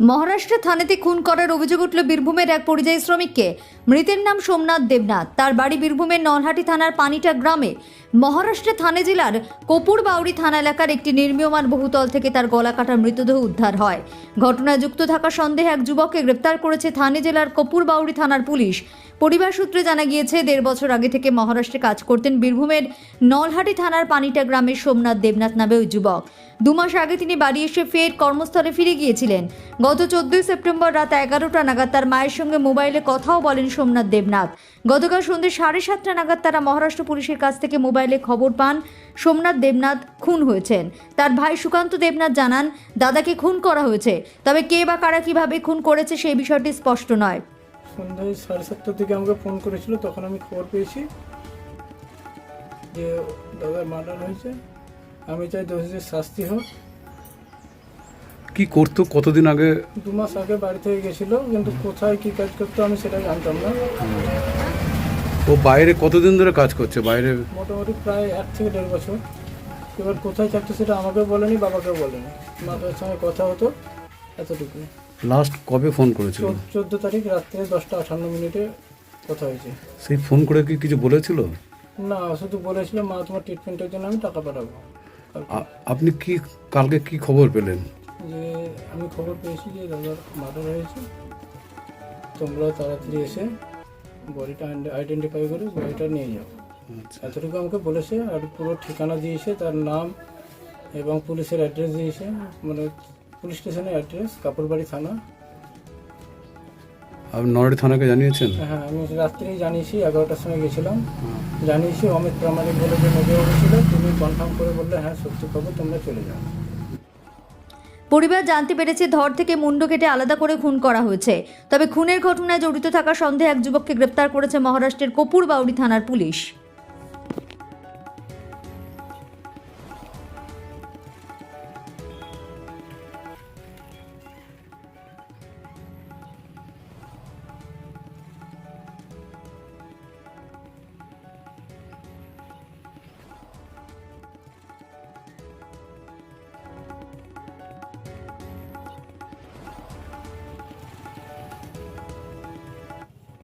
মহারাষ্ট্রে থানেতে খুন করার অভিযোগ উঠল বীরভূমের এক পরিযায়ী শ্রমিককে। মৃতের নাম সোমনাথ দেবনাথ। তার বাড়ি বীরভূমের নলহাটি থানার পানিটা গ্রামে। মহারাষ্ট্রে থানে জেলার কপুরবাউড়ি থানা এলাকার একটি নির্মীয়মান বহুতল থেকে তার গলা কাটা মৃতদেহ উদ্ধার হয়। ঘটনায় যুক্ত থাকা সন্দেহে এক যুবককে গ্রেপ্তার করেছে থানে জেলার কপুরবাউড়ি থানার পুলিশ। পরিবার সূত্রে জানা গিয়েছে, দেড় বছর আগে থেকে মহারাষ্ট্রে কাজ করতেন বীরভূমের নলহাটি থানার পানিটা গ্রামের সোমনাথ দেবনাথ নামে ওই যুবক। দু মাস আগে তিনি বাড়ি এসে ফের কর্মস্থলে ফিরে গিয়েছিলেন। গত চোদ্দই সেপ্টেম্বর রাত এগারোটা নাগাদ তার মায়ের সঙ্গে মোবাইলে কথাও বলেন সোমনাথ দেবনাথ। গতকাল সন্ধ্যে সাড়ে সাতটা নাগাদ তারা মহারাষ্ট্র পুলিশের কাছ থেকে মোবাইলে খবর পান সোমনাথ দেবনাথ খুন হয়েছেন। তার ভাই সুকান্ত দেবনাথ জানান, দাদাকে খুন করা হয়েছে, তবে কে বা কারা কীভাবে খুন করেছে সেই বিষয়টি স্পষ্ট নয়। সন্ধ্যায় সাড়ে সাতটার দিকে আমাকে ফোন করেছিল, তখন আমি খবর পেয়েছি যে দাদার মার্ডার হয়েছে। আমি চাই দোষীদের শাস্তি হোক। কি করতো? কতদিন আগে? দু মাস আগে বাড়ি থেকে গেছিল কিন্তু কোথায় কি কাজ করতো আমি সেটা জানতাম না। ও বাইরে কতদিন ধরে কাজ করছে? বাইরে মোটামুটি প্রায় এক থেকে দেড় বছর। এবার কোথায় থাকতো সেটা আমাকেও বলেনি বাবাকেও বলেনি। মাতার সঙ্গে কথা হতো এতটুকু লাস্ট কবে ফোন করেছিল? চোদ্দ তারিখ রাত্রে দশটা আটান্ন মিনিটে কথা হয়েছে। সেই ফোন করে কি কিছু বলেছিল? না শুধু বলেছিল মা তোমার ট্রিটমেন্টের জন্য আমি টাকা পাঠাবো। আপনি কি কালকে কি খবর পেলেন? যে আমি খবর পেয়েছি যে দাদার মার্ডার হয়েছে। তোমরা তাড়াতাড়ি এসে বডিটা আইডেন্টিফাই করে বডিটা নিয়ে যাও। আচ্ছা। এতটুকু আমাকে বলেছে আর পুরো ঠিকানা দিয়েছে তার নাম এবং পুলিশের অ্যাড্রেস দিয়েছে। মানে পুলিশ স্টেশনের অ্যাড্রেস কাপড়বাড়ি থানা আপনি নরডি থানাকে জানিয়েছেন? হ্যাঁ আমি রাত্রেই জানিয়েছি এগারোটার সময় গেছিলাম। জানিয়েছি অমিত প্রামাণিক বলে যে নদী ছিল তুমি কনফার্ম করে বললে হ্যাঁ সত্যি খবর তোমরা চলে যাও। পরিবার জানতে পেরেছে ধর থেকে মুন্ড কেটে আলাদা করে খুন করা হয়েছে। তবে খুনের ঘটনায় জড়িত থাকা সন্দেহে এক যুবককে গ্রেপ্তার করেছে মহারাষ্ট্রের কপুর বাউরি থানার পুলিশ।